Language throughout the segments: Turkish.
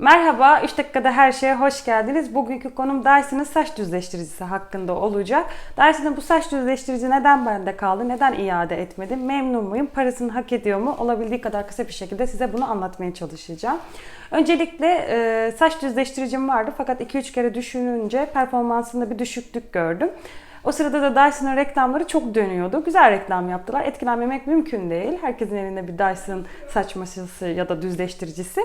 Merhaba, 3 dakikada her şeye hoş geldiniz. Bugünkü konum Dyson'ın saç düzleştiricisi hakkında olacak. Dyson'ın bu saç düzleştirici neden bende kaldı, neden iade etmedim, memnun muyum, parasını hak ediyor mu? Olabildiği kadar kısa bir şekilde size bunu anlatmaya çalışacağım. Öncelikle e, saç düzleştiricim vardı fakat 2-3 kere düşününce performansında bir düşüklük gördüm. O sırada da Dyson'ın reklamları çok dönüyordu. Güzel reklam yaptılar. Etkilenmemek mümkün değil. Herkesin elinde bir Dyson saç maşası ya da düzleştiricisi.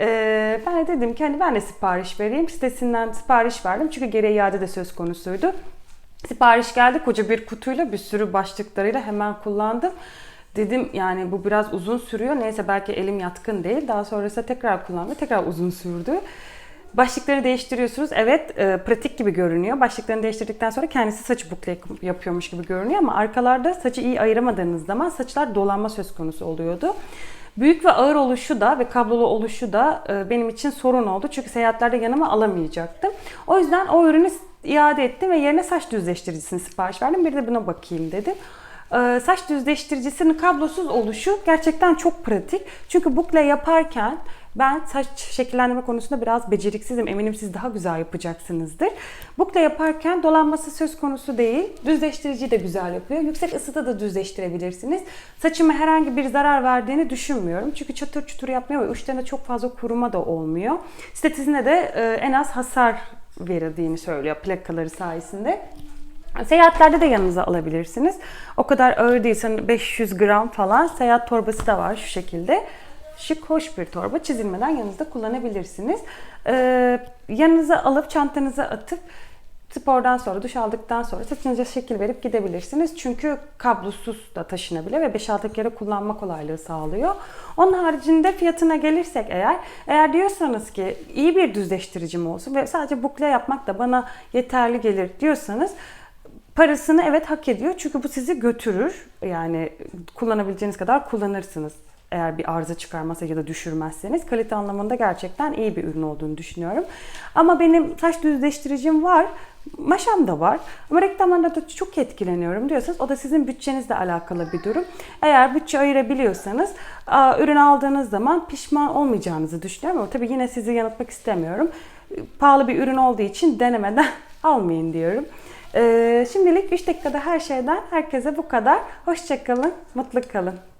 Ee, ben de dedim ki hani ben de sipariş vereyim. Sitesinden sipariş verdim. Çünkü geri iade de söz konusuydu. Sipariş geldi koca bir kutuyla bir sürü başlıklarıyla hemen kullandım. Dedim yani bu biraz uzun sürüyor. Neyse belki elim yatkın değil. Daha sonrasında tekrar kullandım. Tekrar uzun sürdü. Başlıkları değiştiriyorsunuz. Evet e, pratik gibi görünüyor. Başlıklarını değiştirdikten sonra kendisi saçı bukle yapıyormuş gibi görünüyor ama arkalarda saçı iyi ayıramadığınız zaman saçlar dolanma söz konusu oluyordu. Büyük ve ağır oluşu da ve kablolu oluşu da e, benim için sorun oldu. Çünkü seyahatlerde yanıma alamayacaktım. O yüzden o ürünü iade ettim ve yerine saç düzleştiricisini sipariş verdim. Bir de buna bakayım dedim. Ee, saç düzleştiricisinin kablosuz oluşu gerçekten çok pratik. Çünkü bukle yaparken ben saç şekillendirme konusunda biraz beceriksizim. Eminim siz daha güzel yapacaksınızdır. Bukle yaparken dolanması söz konusu değil. Düzleştirici de güzel yapıyor. Yüksek ısıda da düzleştirebilirsiniz. Saçıma herhangi bir zarar verdiğini düşünmüyorum. Çünkü çatır çutur yapmıyor ve uçlarında çok fazla kuruma da olmuyor. Stetizine de e, en az hasar verildiğini söylüyor plakaları sayesinde. Seyahatlerde de yanınıza alabilirsiniz. O kadar ağır değil, sanırım 500 gram falan. Seyahat torbası da var şu şekilde. Şık, hoş bir torba. Çizilmeden yanınızda kullanabilirsiniz. Ee, yanınıza alıp çantanıza atıp spordan sonra, duş aldıktan sonra saçınıza şekil verip gidebilirsiniz. Çünkü kablosuz da taşınabilir ve 5-6 kere kullanma kolaylığı sağlıyor. Onun haricinde fiyatına gelirsek eğer, eğer diyorsanız ki iyi bir düzleştiricim olsun ve sadece bukle yapmak da bana yeterli gelir diyorsanız parasını evet hak ediyor. Çünkü bu sizi götürür. Yani kullanabileceğiniz kadar kullanırsınız. Eğer bir arıza çıkarmazsa ya da düşürmezseniz kalite anlamında gerçekten iyi bir ürün olduğunu düşünüyorum. Ama benim saç düzleştiricim var. Maşam da var. Ama reklamlarında da çok etkileniyorum diyorsanız o da sizin bütçenizle alakalı bir durum. Eğer bütçe ayırabiliyorsanız ürün aldığınız zaman pişman olmayacağınızı düşünüyorum. Ama tabii yine sizi yanıltmak istemiyorum. Pahalı bir ürün olduğu için denemeden almayın diyorum. Şimdilik 3 dakikada her şeyden herkese bu kadar. Hoşçakalın, mutlu kalın.